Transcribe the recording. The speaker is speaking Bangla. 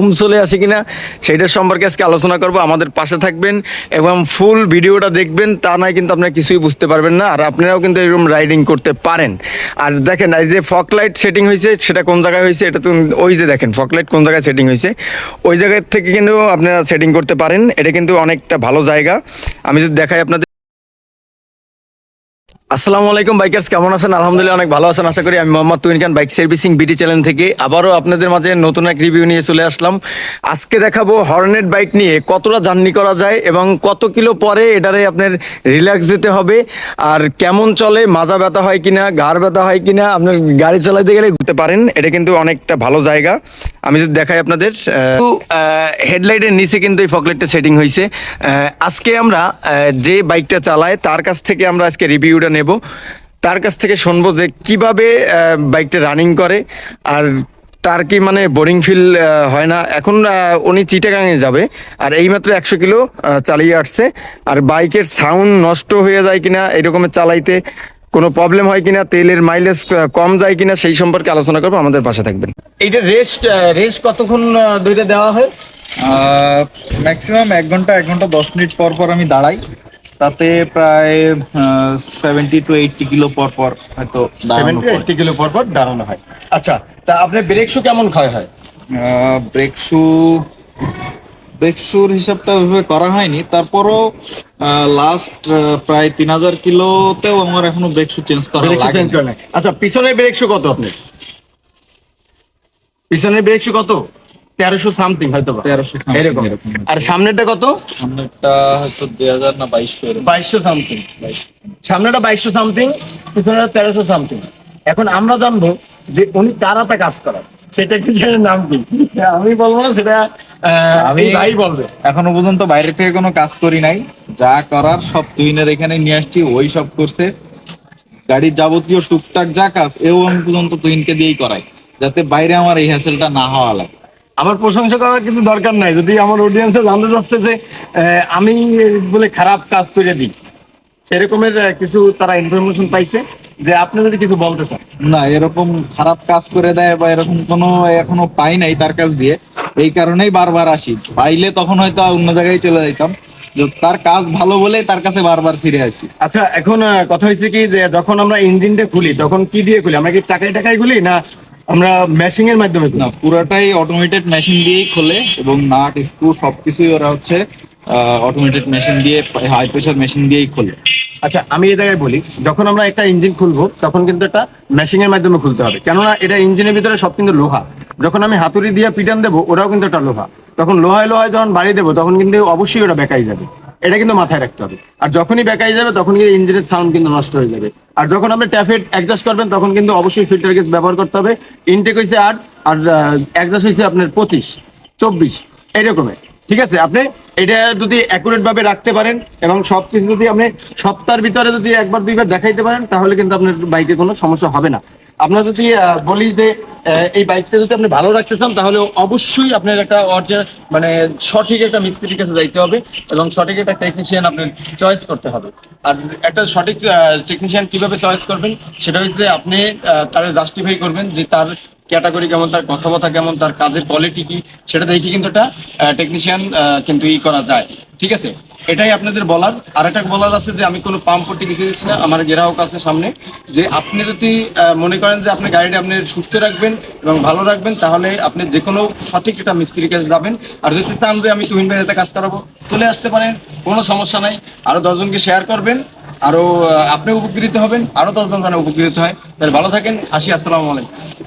ঘুম চলে আসে কিনা সেইটার সম্পর্কে আজকে আলোচনা করব। আমাদের পাশে থাকবেন এবং ফুল ভিডিওটা দেখবেন, তা নয় কিন্তু আপনারা কিছুই বুঝতে পারবেন না, আর আপনারাও কিন্তু এরকম রাইডিং করতে পারেন। আর দেখেন, এই যে ফক লাইট সেটিং হয়েছে, সেটা কোন জায়গায় হয়েছে, এটা তো ওই যে দেখেন ফক লাইট কোন জায়গায় সেটিং হয়েছে, ওই জায়গায় থেকে কিন্তু আপনারা সেটিং করতে পারেন, এটা কিন্তু অনেকটা ভালো জায়গা। আমি যদি দেখাই আপনাদের আসসালামু আলাইকুম বাইকার্স কেমন আছেন? আলহামদুলিল্লাহ অনেক ভালো আছেন। আশা করি আমি Mohammad Tuhin Khan bike servicing BD channel থেকে আবারও আপনাদের মাঝে নতুন এক রিভিউ নিয়ে চলে আসলাম। আজকে দেখাবো হর্নেট বাইক নিয়ে কতটা জার্নি করা যায় এবং কত কিলো পরে এটারে আপনার রিল্যাক্স দিতে হবে। আর কেমন চলে, মাজা ব্যথা হয় কিনা, ঘাড় ব্যথা হয় কিনা, আপনার গাড়ি চালাতে গেলে ঘুরতে পারেন। এটা কিন্তু অনেকটা ভালো জায়গা। আমি যদি দেখাই আপনাদের হেডলাইটের নিচে কিন্তু এই ফকলেটটা সেটিং হয়েছে আজকে আমরা যে বাইকটা চালায়, তার কাছ থেকে আমরা আজকে রিভিউটা নেব। তার কাছ থেকে শুনব যে কীভাবে বাইকটা রানিং করে। আর তার কি মানে বোরিং ফিল হয় না। এখন উনি চিটাগাঙে যাবে। আর এইমাত্র একশো কিলো চালিয়ে আসছে। আর বাইকের সাউন্ড নষ্ট হয়ে যায় কিনা এরকমের চালাইতে কোনো প্রবলেম হয় কিনা তেলের মাইলেজ কম যায় কিনা সেই সম্পর্কে আলোচনা করব। আমাদের পাশে থাকবেন। এইটা রেস্ট রেস্ট কতক্ষণ দেওয়া হয়? ম্যাক্সিমাম এক ঘণ্টা এক ঘণ্টা দশ মিনিট পর পর আমি দাঁড়াই। তাতে প্রায় সেভেন্টি টু এইটটি কিলো পর পর হয়তো সেভেন্টি। এইটটি কিলো পর পর দাঁড়ানো হয়। আচ্ছা তা আপনার ব্রেক শু কেমন ক্ষয় হয়? ব্রেক শু ব্রেক শুর হিসাবটা ওইভাবে করা হয়নি। তারপরও লাস্ট প্রায় তিন হাজার কিলোতেও আমার এখনও ব্রেক শু চেঞ্জ করা চেঞ্জ করে আচ্ছা পিছনের ব্রেক শু কত আপনার? পিছনের ব্রেক শু কত? তেরোশো সামথিং হয়তো তেরোশো এরকম। আর সামনেরটা কত? সামনেরটা হয়তো দুই হাজার না বাইশশো বাইশশো সামথিং সামনেটা বাইশশো সামথিং পিছনেটা তেরোশো সামথিং এখন আমরা জানব যে উনি কারাতে কাজ করার সেটা কি নাম কি? আমি বলব না সেটা আহ, আমি ভাই বলবে। এখনও পর্যন্ত বাইরে থেকে কোনো কাজ করি নাই। যা করার সব তুইনের এখানে নিয়ে আসছি ওই সব করছে। গাড়ির যাবতীয় টুকটাক যা কাজ এও আমি পর্যন্ত তুইনকে দিয়েই করাই যাতে বাইরে আমার এই হ্যাসেলটা না হওয়া লাগে। আমার প্রশংসা করার কিছু দরকার নাই। যদি আমার অডিয়েন্সে জানতে চাচ্ছে যে আমি বলে খারাপ কাজ করে দিই সেরকমের আহ, কিছু তারা ইনফরমেশন পাইছে যে আপনি যদি কিছু বলতে চান। না এরকম খারাপ কাজ করে দেয় বা এরকম কোনো এখনও পাই নাই তার কাছ দিয়ে এই কারণেই বারবার আসি। পাইলে তখন হয়তো অন্য জায়গায় চলে যাইতাম। তার কাজ ভালো বলে তার কাছে বারবার ফিরে আসি। আচ্ছা এখন কথা হয়েছে কি যে যখন আমরা ইঞ্জিনটা খুলি তখন কি দিয়ে খুলি? আমরা কি টাকায় টাকায় খুলি না আমরা মেশিং এর মাধ্যমে না পুরোটাই অটোমেটেড মেশিন দিয়েই খোলে এবং নাট স্ক্রু সবকিছুই ওরা হচ্ছে অটোমেটেড মেশিন দিয়ে হাই প্রেশার মেশিন দিয়েই খোলে। আচ্ছা আমি এই জায়গায় বলি যখন আমরা একটা ইঞ্জিন খুলবো তখন কিন্তু একটা মেশিং এর মাধ্যমে খুলতে হবে। কেননা এটা ইঞ্জিনের ভিতরে সব কিন্তু লোহা। যখন আমি হাতুড়ি দিয়ে পিটান দেবো ওরাও কিন্তু একটা লোহা। তখন লোহায় লোহায় যখন বাড়ি দেবো তখন কিন্তু অবশ্যই ওটা বেকাই যাবে। এটা কিন্তু মাথায় রাখতে হবে। আর যখনই বেকাই যাবে তখন কিন্তু ইঞ্জিনের সাউন্ড কিন্তু নষ্ট হয়ে যাবে। আর যখন আপনি ট্যাফেট অ্যাডজাস্ট করবেন, তখন কিন্তু অবশ্যই ফিল্টার গেস ব্যবহার করতে হবে। ইনটেক হয়েছে আট, আর অ্যাডজাস্ট হয়েছে আপনার পঁচিশ, চব্বিশ এরকমের ঠিক আছে? আপনি এটা যদি অ্যাকুরেট ভাবে রাখতে পারেন, এবং সবকিছু যদি আপনি সপ্তাহের ভিতরে যদি একবার, দুইবার দেখাইতে পারেন, তাহলে কিন্তু আপনার বাইকে কোনো সমস্যা হবে না। আপনার যদি বলি যে এই বাইকটা যদি আপনি ভালো রাখতে চান, তাহলে অবশ্যই আপনার একটা অরিজিনাল মানে সঠিক একটা মিস্ত্রির কাছে যাইতে হবে এবং সঠিক একটা টেকনিশিয়ান আপনার চয়েস করতে হবে। আর একটা সঠিক টেকনিশিয়ান কীভাবে চয়েস করবেন, সেটা হচ্ছে আপনি তার জাস্টিফাই করবেন যে তার ক্যাটাগরি কেমন, তার কথাবার্তা কেমন, তার কাজের কোয়ালিটি কি, সেটা দেখে কিন্তু একটা টেকনিশিয়ান কিন্তু ই করা যায়। ঠিক আছে? এটাই আপনাদের বলার। আর একটা বলার আছে যে, আমি কোনো পাম্প করতে কিছু দিচ্ছি না। আমার গ্রাহক আছে সামনে। যে, আপনি যদি মনে করেন যে, আপনি গাড়িটা আপনি সুস্থ রাখবেন এবং ভালো রাখবেন, তাহলে আপনি যে কোনো সঠিক একটা মিস্ত্রির কাছে যাবেন। আর যদি চান যে, আমি তুহিন ভাইয়ের কাজ করাবো, চলে আসতে পারেন। কোনো সমস্যা নাই। আরও দশজনকে শেয়ার করবেন। আরও আপনি উপকৃত হবেন। আরও দশজন যেন উপকৃত হয়। তাহলে ভালো থাকেন। আসি, আসসালামু আলাইকুম।